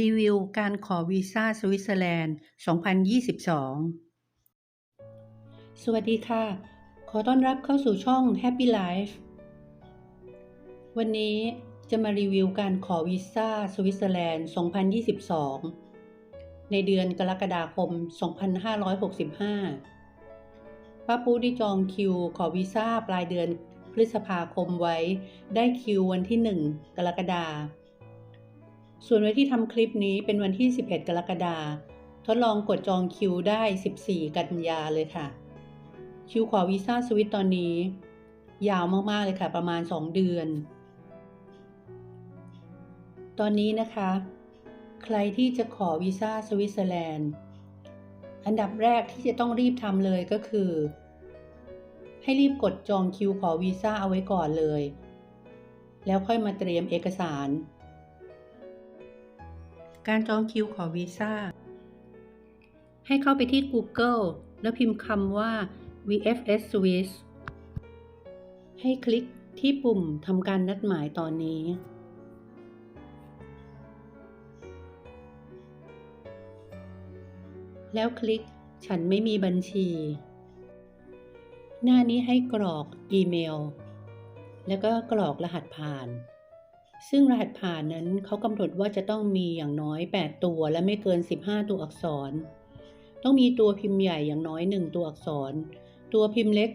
รีวิวการขอวีซ่าสวิตเซอร์แลนด์ 2022 สวัสดีค่ะ ขอต้อนรับเข้าสู่ช่อง Happy Life วันนี้จะมารีวิวการขอวีซ่าสวิตเซอร์แลนด์ 2022 ในเดือนกรกฎาคม 2565 ป้าปูได้จองคิวขอวีซ่าปลายเดือนพฤษภาคมไว้ ได้คิววันที่ 1 กรกฎาคม ส่วนวันที่ทำคลิปนี้เป็นวันที่ 11 กรกฎาคมทดลองกดจองคิวได้ 14 กันยาเลยค่ะ คิวขอวีซ่าสวิตตอนนี้ ยาวมากๆเลยค่ะ ประมาณ 2 เดือน ตอนนี้นะคะ ใครที่จะขอวีซ่าสวิตเซอร์แลนด์ อันดับแรกที่จะต้องรีบทำเลยก็คือ ให้รีบกดจองคิวขอวีซ่าเอาไว้ก่อนเลย แล้วค่อยมาเตรียมเอกสาร การจองคิวขอวีซ่า ให้เข้าไปที่ Google แล้วพิมพ์คำว่า VFS Swiss ให้คลิกที่ปุ่มทำการนัดหมายตอนนี้ แล้วคลิกฉันไม่มีบัญชี หน้านี้ให้กรอกอีเมล แล้วก็กรอกรหัสผ่าน ซึ่งรหัสผ่านนั้นเขากำหนดว่าจะต้องมีอย่างน้อย 8 ตัวและไม่เกิน 15 ตัวอักษร ต้องมีตัวพิมพ์ใหญ่อย่างน้อย 1 ตัวอักษร ตัวพิมพ์เล็ก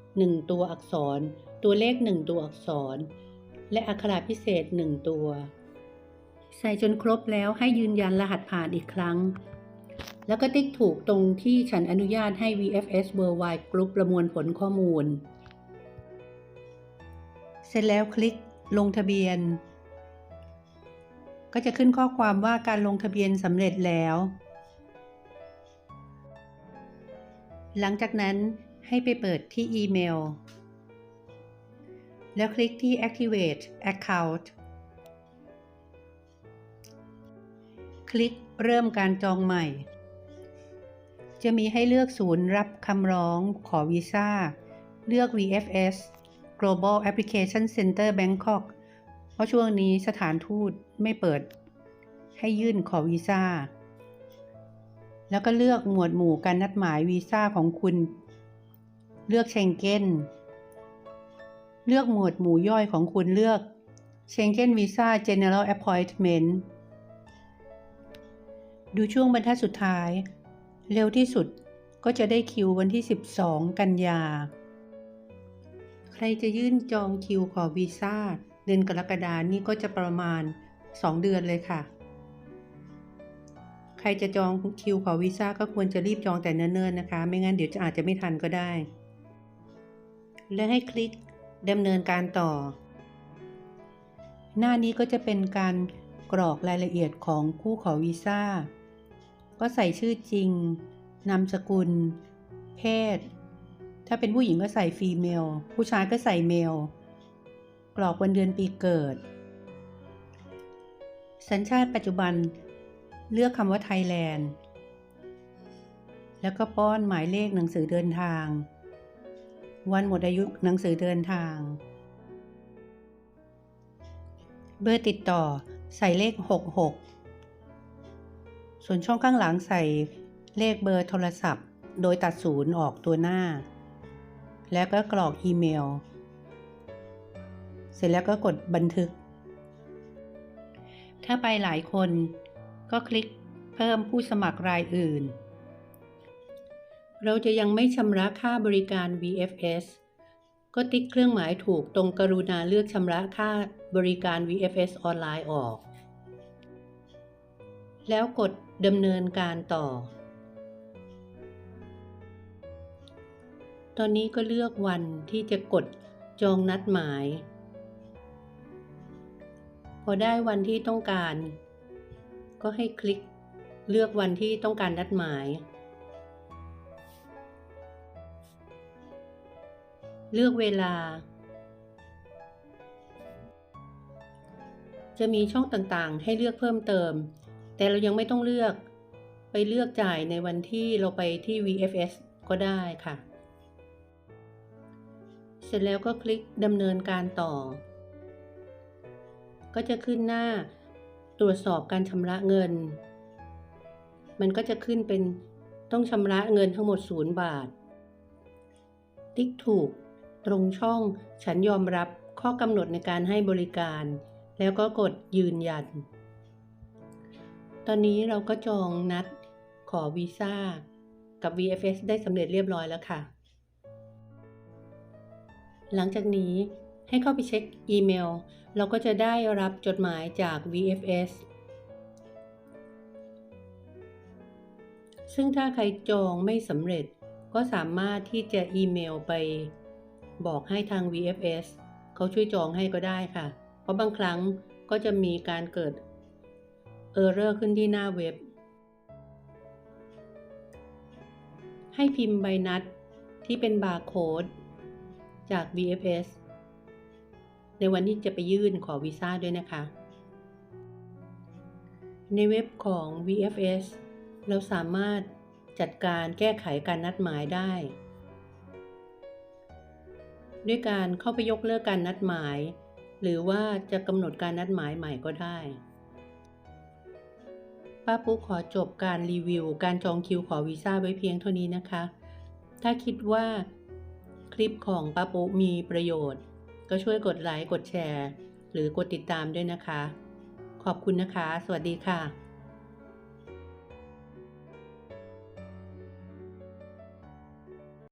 1 ตัวอักษร ตัวเลข 1 ตัวอักษร และอักขระพิเศษ 1 ตัว ใส่จนครบแล้วให้ยืนยันรหัสผ่านอีกครั้ง แล้วก็ติ๊กถูกตรงที่ฉันอนุญาตให้ VFS Worldwide Group ประมวลผลข้อมูล เสร็จแล้วคลิกลงทะเบียน ก็จะขึ้นข้อความว่าการลงทะเบียนสำเร็จแล้ว หลังจากนั้นให้ไปเปิดที่อีเมล แล้วคลิกที่ Activate Account คลิกเริ่มการจองใหม่ จะมีให้เลือกศูนย์รับคำร้องขอวีซ่า เลือก VFS Global Application Center Bangkok ราะช่วงนี้สถานทูตไม่เปิดให้ยื่นขอวีซ่า แล้วก็เลือกหมวดหมู่การนัดหมายวีซ่าของคุณ เลือกเชงเก้น เลือกหมวดหมู่ย่อยของคุณเลือกเชงเก้นวีซ่า General Appointment ดูช่วงบรรทัดสุดท้าย เร็วที่สุดก็จะได้คิววันที่ 12 กันยา ใครจะยื่นจองคิวขอวีซ่า เดือนกรกฎานี่ก็จะประมาณ 2 เดือนเลยค่ะ ใครจะจองคิวขอวีซ่าก็ควรจะรีบจองแต่เนิ่นๆนะคะ ไม่งั้นเดี๋ยวจะอาจจะไม่ทันก็ได้ และให้คลิกดำเนินการต่อ หน้านี้ก็จะเป็นการกรอกรายละเอียดของผู้ขอวีซ่า ก็ใส่ชื่อจริง นามสกุล เพศ ถ้าเป็นผู้หญิงก็ใส่ฟีเมล ผู้ชายก็ใส่เมล รอกวันเดือนปีเกิด สัญชาติปัจจุบันเลือกคำว่าไทยแลนด์ แล้วก็ป้อนหมายเลขหนังสือเดินทาง วันหมดอายุหนังสือเดินทาง เบอร์ติดต่อใส่เลข 66 ส่วนช่องข้างหลังใส่เลขเบอร์โทรศัพท์ โดยตัดศูนย์ออกตัวหน้า แล้วก็กรอกอีเมล สร็จแล้วก็กดบันทึก ถ้าไปหลายคนก็คลิกเพิ่มผู้สมัครรายอื่น เราจะยังไม่ชำระค่าบริการ VFS ก็ติ๊กเครื่องหมายถูกตรงกรุณาเลือกชำระค่าบริการ VFS ออนไลน์ออก แล้วกดดำเนินการต่อ ตอนนี้ก็เลือกวันที่จะกดจองนัดหมาย อได้วันที่ต้องการ ก็ให้คลิกเลือกวันที่ต้องการนัดหมาย เลือกเวลา จะมีช่องต่างๆ ให้เลือกเพิ่มเติม แต่เรายังไม่ต้องเลือกไปเลือกจ่ายในวันที่เราไปที่ VFS ก็ได้ค่ะ เสร็จแล้วก็คลิกดำเนินการต่อ ก็จะขึ้นหน้าตรวจสอบการชำระเงิน มันก็จะขึ้นเป็นต้องชำระเงินทั้งหมด 0 บาท ติ๊กถูก ตรงช่องฉันยอมรับข้อกำหนดในการให้บริการ แล้วก็กดยืนยัน ตอนนี้เราก็จองนัดขอวีซ่ากับ VFS ได้สำเร็จเรียบร้อยแล้วค่ะ หลังจากนี้ ให้เข้าไปเช็คอีเมล เราก็จะได้รับจดหมายจาก VFS ซึ่งถ้าใครจองไม่สำเร็จก็สามารถที่จะอีเมลไปบอกให้ทาง VFS เขาช่วยจองให้ก็ได้ค่ะ เพราะบางครั้งก็จะมีการเกิดเออร์เรอร์ขึ้นที่หน้าเว็บ ให้พิมพ์ใบนัดที่เป็นบาร์โค้ดจาก VFS ในวันที่จะไปยื่นขอวีซ่าด้วยนะคะ ในเว็บของ VFS เราสามารถจัดการแก้ไขการนัดหมายได้ ด้วยการเข้าไปยกเลิกการนัดหมาย หรือว่าจะกำหนดการนัดหมายใหม่ก็ได้ ป้าปุ๊ขอจบการรีวิว การจองคิวขอวีซ่าไว้เพียงเท่านี้นะคะ ถ้าคิดว่าคลิปของป้าปุ๊มีประโยชน์ ก็ช่วยกดไลค์ กดแชร์ หรือกดติดตามด้วยนะคะ ขอบคุณนะคะ สวัสดีค่ะ